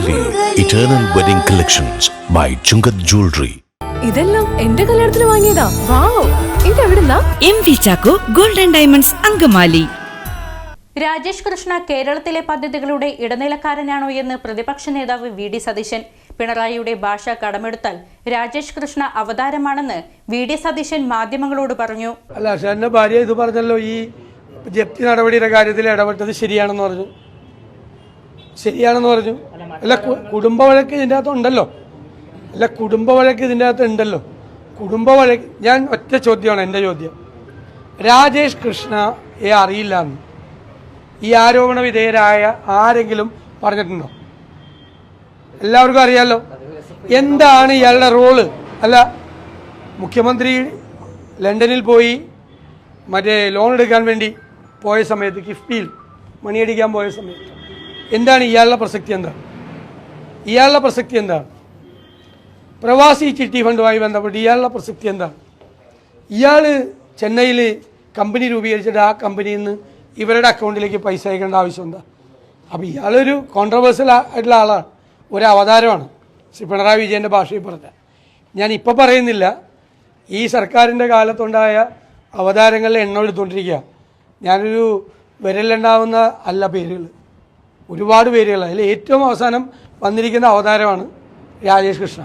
Eternal Wedding Collections by Chungath Jewelry. ഇതെല്ലാം എന്റെ കല്യാണത്തിന് വാങ്ങിയതാ. Wow ഇതെവിടുന്നാ? M V Chacko golden diamonds Angamaly. Rajesh Krishna കേരളത്തിലെ പദ്ധതികളുടെ ഇടനിലക്കാരനാണോ എന്ന് പ്രതിപക്ഷ നേതാവ് വി ഡി സതീശൻ. പിണറായിയുടെ ഭാഷ കടമെടുത്താൽ രാജേഷ് കൃഷ്ണ അവതാരമാണെന്ന് വി ഡി സതീശൻ മാധ്യമങ്ങളോട് പറഞ്ഞു. അല്ല ഭാര്യ ഇത് പറഞ്ഞല്ലോ ഈ ജപ്തി നടപടിയുടെ കാര്യത്തിൽ ഇടപെട്ടത് ശരിയാണെന്ന് പറഞ്ഞു. ശരിയാണെന്ന് പറഞ്ഞു. അല്ല കുടുംബ വഴക്ക് ഇതിന്റെ അകത്ത് ഉണ്ടല്ലോ. അല്ല കുടുംബ വഴക്ക് ഇതിന്റെ അകത്ത് ഉണ്ടല്ലോ. കുടുംബ വഴക്ക് ഞാൻ ഒറ്റ ചോദ്യമാണ് എന്റെ ചോദ്യം. രാജേഷ് കൃഷ്ണയെ അറിയില്ല എന്ന്. ഈ ആരോപണ വിധേയരായ ആരെങ്കിലും പറഞ്ഞിട്ടുണ്ടോ? എല്ലാവർക്കും അറിയാലോ. എന്താണ് ഇയാളുടെ റോൾ? അല്ല മുഖ്യമന്ത്രി ലണ്ടനിൽ പോയി മറ്റേ ലോൺ എടുക്കാൻ വേണ്ടി പോയ സമയത്ത് കിഫ്ബിയിൽ മണിയടിക്കാൻ പോയ സമയത്ത് എന്താണ് ഇയാളുടെ പ്രസക്തി എന്താണ് ഇയാളുടെ പ്രസക്തി എന്താണ് പ്രവാസി ചിട്ടി ഫണ്ടുമായി ബന്ധപ്പെട്ട് ഇയാളുടെ പ്രസക്തി എന്താണ് ഇയാൾ ചെന്നൈയിൽ കമ്പനി രൂപീകരിച്ചിട്ട് ആ കമ്പനിയിൽ നിന്ന് ഇവരുടെ അക്കൗണ്ടിലേക്ക് പൈസ അയക്കേണ്ട ആവശ്യം എന്താ? അപ്പോൾ ഇയാളൊരു കോൺട്രവേഴ്സ്യൽ ആയിട്ടുള്ള ആളാണ്. ഒരു അവതാരമാണ്. ശ്രീ പിണറായി വിജയന്റെ ഭാഷയിൽ പറഞ്ഞ. ഞാൻ ഇപ്പോൾ പറയുന്നില്ല. ഈ സർക്കാരിന്റെ കാലത്തുണ്ടായ അവതാരങ്ങളിൽ എണ്ണം എടുത്തുകൊണ്ടിരിക്കുക. ഞാനൊരു വിരലുണ്ടാവുന്ന അല്ല പേരുകൾ ഒരുപാട് പേരുകൾ അതിൽ ഏറ്റവും അവസാനം വന്നിരിക്കുന്ന അവതാരമാണ് രാജേഷ് കൃഷ്ണ.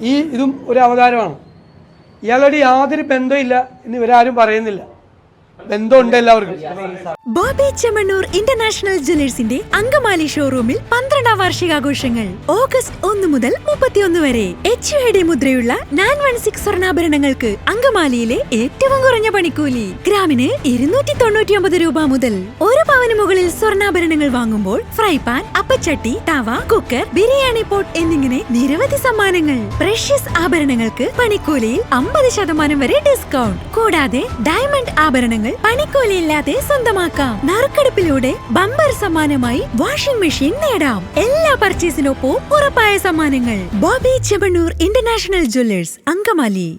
ഈ ഇതും ഒരു അവതാരമാണ്. ഇയാളുടെ യാതൊരു ബന്ധമില്ല എന്ന് ഇവരാരും പറയുന്നില്ല. എല്ലാവർക്കും. ബോബി ചെമ്മണ്ണൂർ ഇന്റർനാഷണൽ ജ്വല്ലേഴ്സിന്റെ അങ്കമാലി ഷോറൂമിൽ പന്ത്രണ്ടാം വാർഷികാഘോഷങ്ങൾ. ഓഗസ്റ്റ് ഒന്ന് മുതൽ മുപ്പത്തിയൊന്ന് വരെ. എച്ച് ഡി മുദ്രയുള്ള നയൻ വൺ സിക്സ് സ്വർണാഭരണങ്ങൾക്ക് അങ്കമാലിയിലെ ഏറ്റവും കുറഞ്ഞ പണിക്കൂലി. ഗ്രാമിന് ഇരുന്നൂറ്റി തൊണ്ണൂറ്റി ഒമ്പത് രൂപ മുതൽ പവന് മുകളിൽ സ്വർണാഭരണങ്ങൾ വാങ്ങുമ്പോൾ ഫ്രൈ പാൻ അപ്പച്ചട്ടി തവ കുക്കർ ബിരിയാണി പോട്ട് എന്നിങ്ങനെ നിരവധി സമ്മാനങ്ങൾ. പ്രഷ്യസ് ആഭരണങ്ങൾക്ക് പണിക്കൂലിയിൽ അമ്പത് ശതമാനം വരെ ഡിസ്കൗണ്ട് കൂടാതെ ഡയമണ്ട് ആഭരണങ്ങൾ പണിക്കൂലിയില്ലാതെ സ്വന്തമാക്കാം. നറുക്കെടുപ്പിലൂടെ ബമ്പർ സമ്മാനമായി വാഷിംഗ് മെഷീൻ നേടാം. എല്ലാ പർച്ചേസിനൊപ്പവും ഉറപ്പായ സമ്മാനങ്ങൾ. Boby Chemmanur international jewellers Angamaly.